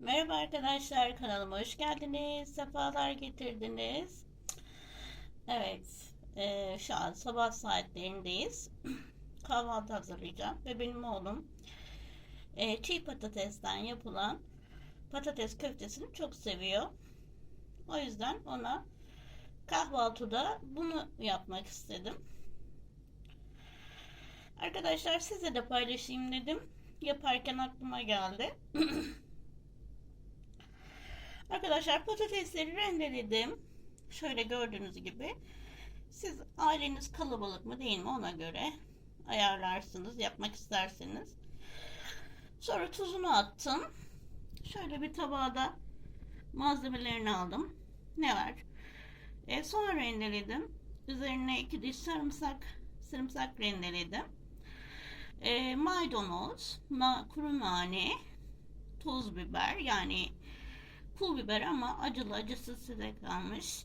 Merhaba arkadaşlar kanalıma hoş geldiniz. Sefalar getirdiniz. Evet. eee, şu an sabah saatlerindeyiz. Kahvaltı hazırlayacağım. Ve benim oğlum eee, çiğ patatesten yapılan patates köftesini çok seviyor. O yüzden ona kahvaltıda bunu yapmak istedim. Arkadaşlar size de paylaşayım dedim. Yaparken aklıma geldi. Arkadaşlar patatesleri rendeledim. Şöyle gördüğünüz gibi. Siz aileniz kalabalık mı değil mi ona göre ayarlarsınız yapmak isterseniz. Sonra tuzunu attım. Şöyle bir tabağa da malzemelerini aldım. Ne var? E, soğan rendeledim. Üzerine iki diş sarımsak sarımsak rendeledim. E, maydanoz, na, kuru nane, toz biber yani pul biber ama acılı acısız size kalmış.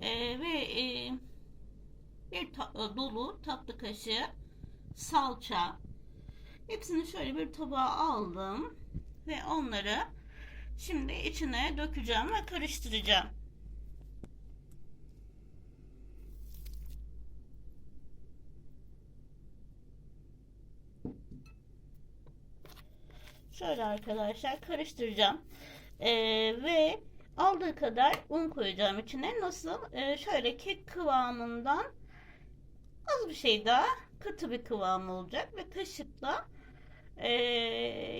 Ee, ve e, bir ta- e, dolu tatlı kaşığı salça. Hepsini şöyle bir tabağa aldım ve onları şimdi içine dökeceğim ve karıştıracağım. Şöyle arkadaşlar karıştıracağım. Ee, ve aldığı kadar un koyacağım içine. Nasıl? Ee, şöyle kek kıvamından az bir şey daha katı bir kıvam olacak ve kaşıkla ee,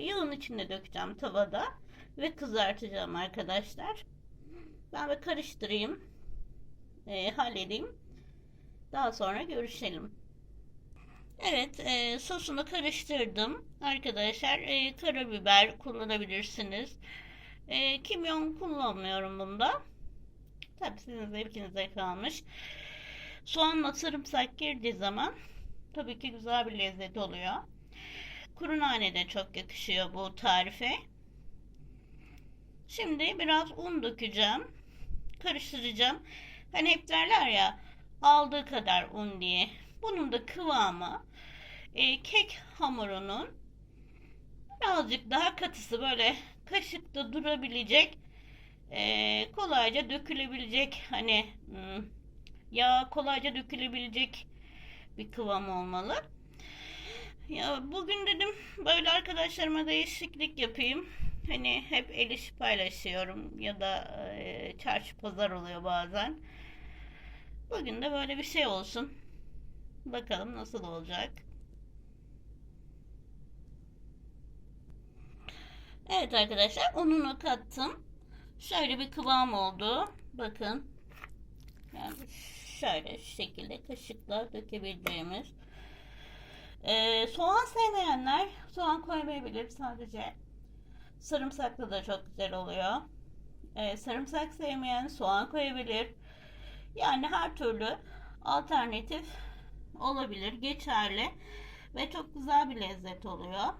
yağın içine dökeceğim tavada ve kızartacağım arkadaşlar. Ben bir karıştırayım. Ee, halledeyim. Daha sonra görüşelim. Evet, e, sosunu karıştırdım. Arkadaşlar, e, karabiber kullanabilirsiniz. E, kimyon kullanmıyorum bunda. Tabii sizin zevkinize kalmış. Soğanla sarımsak girdiği zaman tabii ki güzel bir lezzet oluyor. Kuru nane de çok yakışıyor bu tarife. Şimdi biraz un dökeceğim. Karıştıracağım. Hani hep derler ya aldığı kadar un diye. Bunun da kıvamı e, kek hamurunun birazcık daha katısı böyle kaşıkta durabilecek e, kolayca dökülebilecek hani hmm, yağ kolayca dökülebilecek bir kıvam olmalı. Ya bugün dedim böyle arkadaşlarıma değişiklik yapayım. Hani hep el işi paylaşıyorum ya da e, çarşı pazar oluyor bazen. Bugün de böyle bir şey olsun. Bakalım nasıl olacak. Evet arkadaşlar ununu kattım. Şöyle bir kıvam oldu. Bakın. Yani şöyle şu şekilde kaşıkla dökebileceğimiz. Ee, soğan sevmeyenler soğan koymayabilir sadece. Sarımsaklı da çok güzel oluyor. Ee, sarımsak sevmeyen soğan koyabilir. Yani her türlü alternatif olabilir, geçerli ve çok güzel bir lezzet oluyor.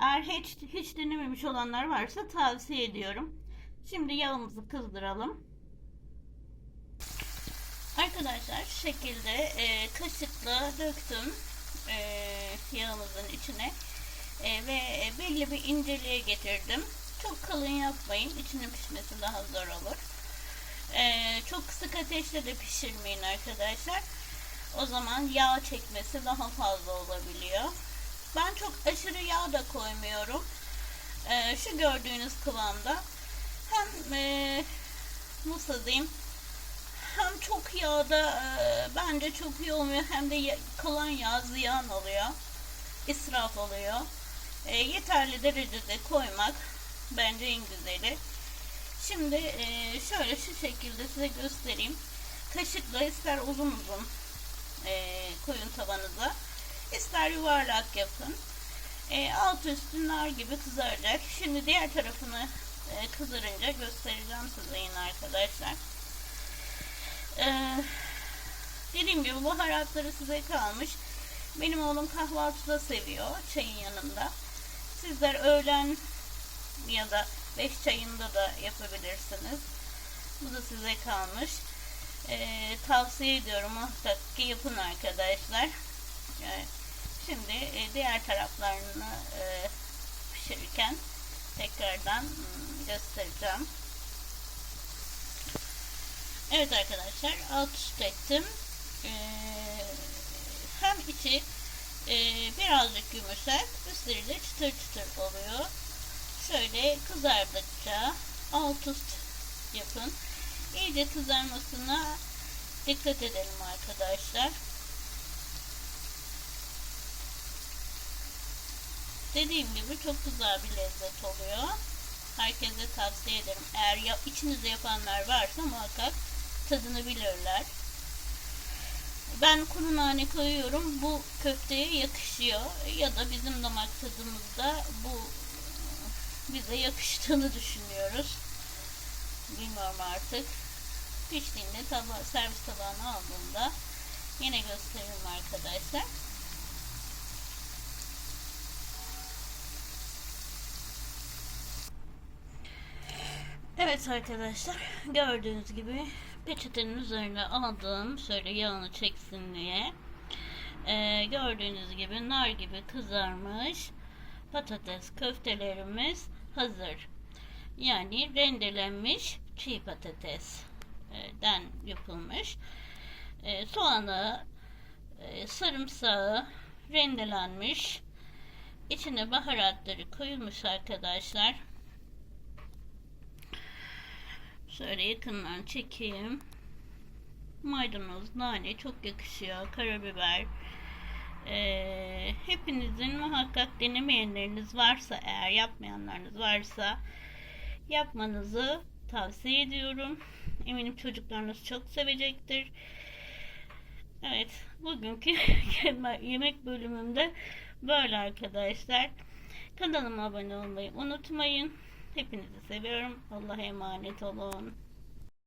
Eğer hiç, hiç denememiş olanlar varsa tavsiye ediyorum. Şimdi yağımızı kızdıralım. Arkadaşlar şu şekilde e, kaşıkla döktüm e, yağımızın içine e, ve belli bir inceliğe getirdim. Çok kalın yapmayın. İçinin pişmesi daha zor olur. E, çok kısık ateşte de pişirmeyin arkadaşlar. O zaman yağ çekmesi daha fazla olabiliyor. Ben çok aşırı yağ da koymuyorum. Ee, şu gördüğünüz kıvamda hem e, nasıl diyeyim hem çok yağda e, bence çok iyi olmuyor hem de kalan yağ ziyan oluyor. israf oluyor. E, yeterli derecede koymak bence en güzeli. Şimdi e, şöyle şu şekilde size göstereyim. Kaşıkla ister uzun uzun e, koyun tavanıza. İster yuvarlak yapın. E, alt üstü nar gibi kızaracak. Şimdi diğer tarafını e, kızarınca göstereceğim size yine arkadaşlar. E, dediğim gibi baharatları size kalmış. Benim oğlum kahvaltıda seviyor çayın yanında. Sizler öğlen ya da beş çayında da yapabilirsiniz. Bu da size kalmış. E, tavsiye ediyorum muhakkak ki yapın arkadaşlar. Yani şimdi e, diğer taraflarını e, pişirirken tekrardan hmm, göstereceğim. Evet arkadaşlar alt üst ettim. Ee, hem içi e, birazcık yumuşak, üstleri de çıtır çıtır oluyor. Şöyle kızardıkça alt üst yapın. İyice kızarmasına dikkat edelim arkadaşlar. Dediğim gibi çok güzel bir lezzet oluyor. Herkese tavsiye ederim. Eğer ya, içinizde yapanlar varsa muhakkak tadını bilirler. Ben kuru nane koyuyorum. Bu köfteye yakışıyor. Ya da bizim damak tadımızda bu bize yakıştığını düşünüyoruz. Bilmiyorum artık. Piştiğinde taba servis tabağına aldığımda yine gösteririm arkadaşlar. Evet arkadaşlar gördüğünüz gibi peçetenin üzerine aldım şöyle yağını çeksin diye. Ee, gördüğünüz gibi nar gibi kızarmış patates köftelerimiz hazır. Yani rendelenmiş çiğ patatesden yapılmış. Ee, soğanı, e, sarımsağı rendelenmiş. İçine baharatları koyulmuş arkadaşlar. Şöyle yakından çekeyim. Maydanoz, nane çok yakışıyor. Karabiber. Ee, hepinizin muhakkak denemeyenleriniz varsa eğer yapmayanlarınız varsa yapmanızı tavsiye ediyorum. Eminim çocuklarınız çok sevecektir. Evet, bugünkü yemek bölümümde böyle arkadaşlar. Kanalıma abone olmayı unutmayın. Hepinizi seviyorum. Allah'a emanet olun.